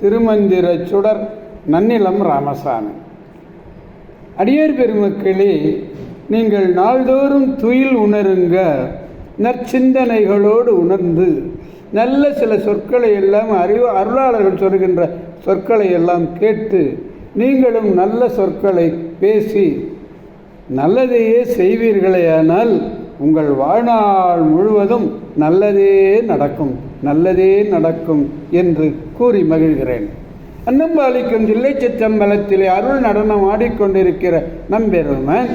திருமந்திர சுடர் நன்னிலம் ராமசாமி. அடியார் பெருமக்களே நீங்கள் நாள்தோறும் துயில் உணருங்க. நற்சிந்தனைகளோடு உணர்ந்து நல்ல சில சொற்களை எல்லாம் அறிவு அருளாளர்கள் சொல்கின்ற சொற்களை எல்லாம் கேட்டு நீங்களும் நல்ல சொற்களை பேசி நல்லதையே செய்வீர்களேயானால் உங்கள் வாழ்நாள் முழுவதும் நல்லதே நடக்கும். நல்லதே நடக்கும் என்று கூறி மகிழ்கிறேன். அன்னம்பாளிக்கும் தில்லை சிற்றம்பலத்திலே அருள் நடனம் ஆடிக்கொண்டிருக்கிற நம்பெருமன்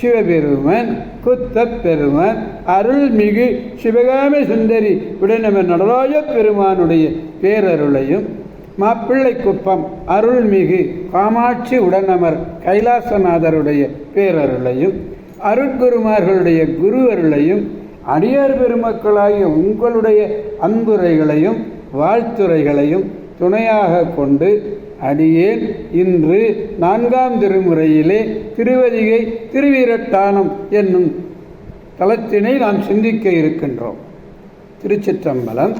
சிவபெருமன் குத்தப்பெருமன் அருள்மிகு சிவகாமி சுந்தரி உடனம நடராஜ பெருமானுடைய பேரருளையும் மாப்பிள்ளை குப்பம் அருள்மிகு காமாட்சி உடனமர் கைலாசநாதருடைய பேரருளையும் அருட்குருமார்களுடைய குருவருளையும் அடியார் பெருமக்களாகிய உங்களுடைய அன்புரைகளையும் வாழ்த்துரைகளையும் துணையாக கொண்டு அடியேன் இன்று நான்காம் திருமுறையிலே திருவதிகை திருவீரட்டானம் என்னும் தளத்தினை நாம் சிந்திக்க இருக்கின்றோம். திருச்சிற்றம்பலம்.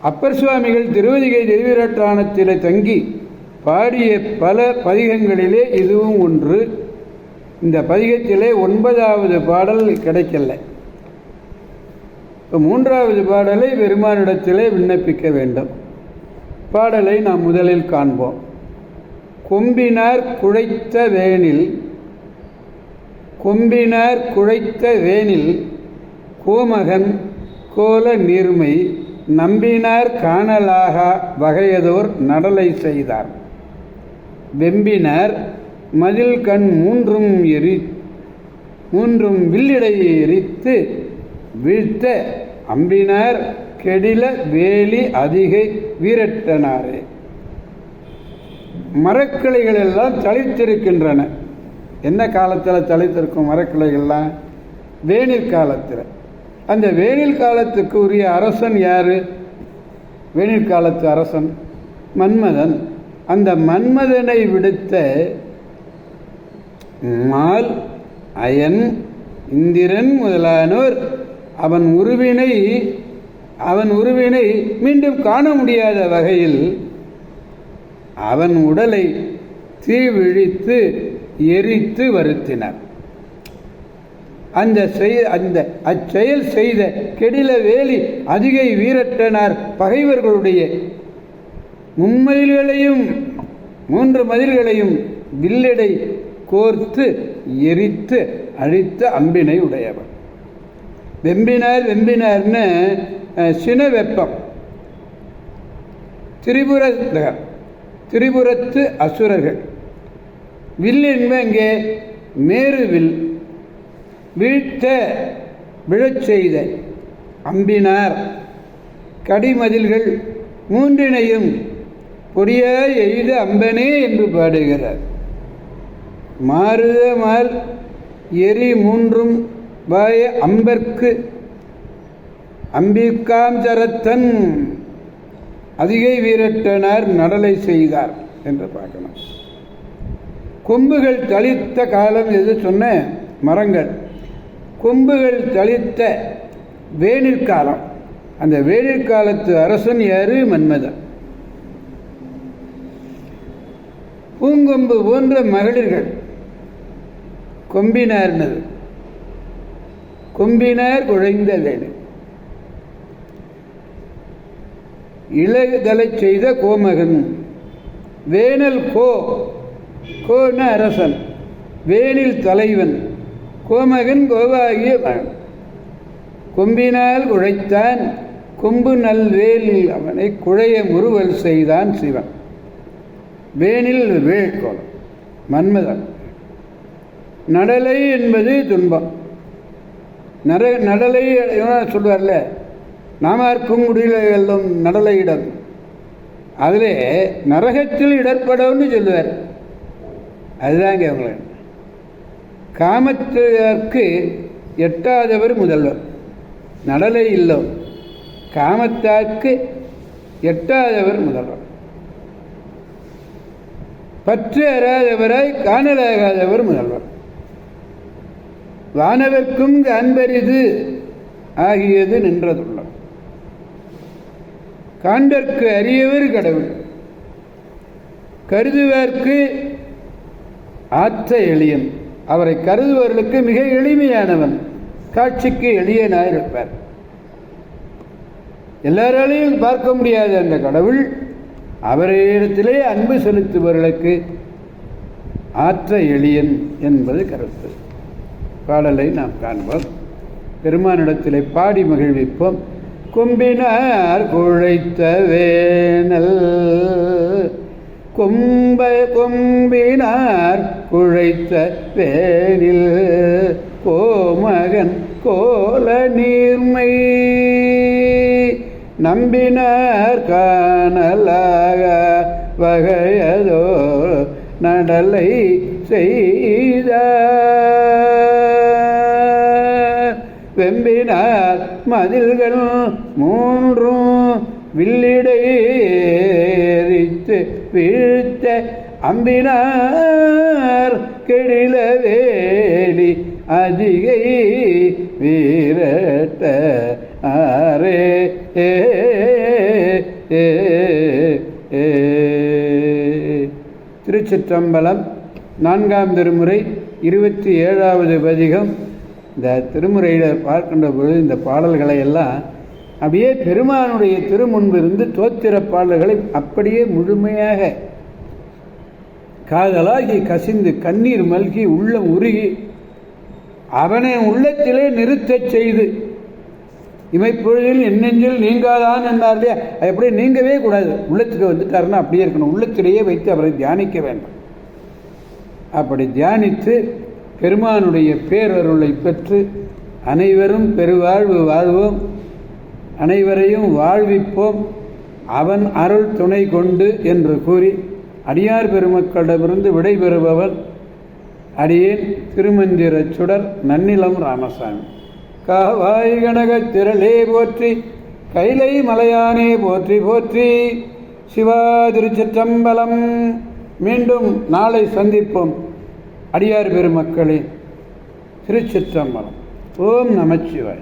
அப்பர் சுவாமிகள் திருவதிகை திருவீரட்டானத்திலே தங்கி பாடிய பல பதிகங்களிலே இதுவும் ஒன்று. இந்த பதிகத்திலே ஒன்பதாவது பாடல் கிடைக்கல. இப்போ மூன்றாவது பாடலை பெருமானிடத்திலே விண்ணப்பிக்க வேண்டும். பாடலை நாம் முதலில் காண்போம். கொம்பினார் குழைத்த வேனில் கொம்பினார் குழைத்த வேனில் கோமகன் கோல நீர்மை நம்பினார் காணலாக வகையதோர் நடலை செய்தார். வெம்பினார் மதில் கண் மூன்றும் எரி மூன்றும் வில்லிடையை எரித்து வீழ்த்த அம்பினார் கெடில வேலி அதிகை வீரட்டனாரே. மரக்கிளைகள் எல்லாம் தளித்திருக்கின்றன. என்ன காலத்தில் தளித்திருக்கும் மரக்கிளைகள்லாம்? வேனில் காலத்தில். அந்த வேனில் காலத்துக்கு உரிய அரசன் யார்? வேனில் காலத்து அரசன் மன்மதன். அந்த மன்மதனை விடுத்த மால் அயன் இந்திரன் முதலானோர். அவன் உருவினை அவன் உருவினை மீண்டும் காண முடியாத வகையில் அவன் உடலை தீவிழித்து எரித்து வருத்தினார். அந்த செய் அந்த அச்செயல் செய்த கெடில வேலி அதிகை வீரட்டனார் பகைவர்களுடைய மும்மதில்களையும் மூன்று மதில்களையும் வில்லடை கோர்த்து எரித்து அழித்த அம்பினை உடையவர் வெம்பினார் வெம்பினார்னு சின வெப்பம் திரிபுர திரிபுரத்து அசுரர்கள். வில் என்ப இங்கே மேரு வில். வீழ்த்த விழச் செய்த அம்பினார். கடிமதில்கள் மூன்றினையும் பொறிய எய்த அம்பனே என்று பாடுகிறார். மாறுதமால் எரி மூன்றும் வாய அம்பர்க்கு. அம்பிக்காம் சரத்தன் அதிகை வீரட்டனார் நடலை செய்தார் என்று பார்க்கணும் கொம்புகள் தளித்த காலம் எது சொன்ன மரங்கள். கொம்புகள் தளித்த வேனிற் காலம். அந்த வேனிற் காலத்து அரசன் யாரு? மன்மதன். பூங்கொம்பு போன்ற மகளிர்கள் கொம்பினார்னது. கொம்பினார் குழைந்த வேணு இளதலை செய்த கோமகன். வேனல் கோ கோன அரசன். வேனில் தலைவன். கோமகன் கோவாகிய மகன். கொம்பினால் குழைத்தான் கொம்பு நல்வேலில் அவனை குழைய முறுவல் செய்தான் சிவன். வேனில் வேழ்கோலம் மன்மதன். நடலை என்பது துன்பம். நட நடலை சொல்வார்ல நாமார்க்கும் முடியல எல்லாம் நடலையிடம் அதில் நரகத்தில் இடர்படம்னு சொல்லுவார் அதுதாங்க உங்களுக்கு காமத்திற்கு எட்டாதவர் முதல்வர். நடலை இல்லம். காமத்தாக்கு எட்டாதவர் முதல்வர். பற்று அறாதவராய் காணலாகாதவர் முதல்வர். வானவர்க்கும் அன்பரிது. ஆகியது நின்றதுள்ளம். காண்டற்கு அரியவர் கடவுள். கருதுவார்க்கு ஆற்ற எளியன். அவரை கருதுவர்களுக்கு மிக எளிமையானவன். காட்சிக்கு எளியனாயிருப்பார் எல்லாராலையும் பார்க்க முடியாத அந்த கடவுள் அவரிடத்திலே அன்பு செலுத்துபவர்களுக்கு ஆற்ற எளியன் என்பது கருத்து. பாடலை நாம் காண்போம். பெருமானிடத்திலே பாடி மகிழ்விப்போம். கொம்பினார் குழைத்த வேனல். கொம்ப கொம்பினார் குழைத்த வேனில். கோமகன் கோல நீர்மை. நம்பினார் காணலாக வகையதோ நடலை செய்தார். வெம்பினார் மதில்கள் மூன்றும் வில்லிடைத்து வீழ்த்த அம்பினார் கெடில வேலி அதிகை வீரட்ட ஆரே ஏ ஏ ஏ. திருச்சிற்றம்பலம் நான்காம் திருமுறை இருபத்தி ஏழாவது பதிகம் இந்த திருமுறையில் பார்க்கின்ற பொழுது இந்த பாடல்களை எல்லாம் அப்படியே பெருமானுடைய திருமுன்பிருந்து தோத்திர பாடல்களை அப்படியே முழுமையாக காதலாகி கசிந்து கண்ணீர் மல்கி உள்ளம் உருகி அவனை உள்ளத்திலே நிறுத்தச் செய்து இமைப்பொழுதில் என்னெஞ்சில் நீங்காதான் என்றார் இல்லையா? அது நீங்கவே கூடாது. உள்ளத்துக்கு வந்துட்டாருன்னா அப்படியே இருக்கணும். உள்ளத்திலேயே வைத்து அவரை தியானிக்க வேண்டும். அப்படி தியானித்து பெருமானுடைய பேரருளை பெற்று அனைவரும் பெருவாழ்வு வாழ்வோம். அனைவரையும் வாழ்விப்போம். அவன் அருள் துணை கொண்டு என்று கூறி அடியார் பெருமக்களிடமிருந்து விடைபெறுபவன் அடியேன் திருமந்திரச் சுடர் நன்னிலம் ராமசாமி. காவாய் கனகத் திரளே போற்றி கைலை மலையானே போற்றி போற்றி சிவா திருச்சிற்றம்பலம். மீண்டும் நாளை சந்திப்போம். அடியார் பெருமக்களே திருச்சிற்றம்பலம். ஓம் நமச்சிவாய்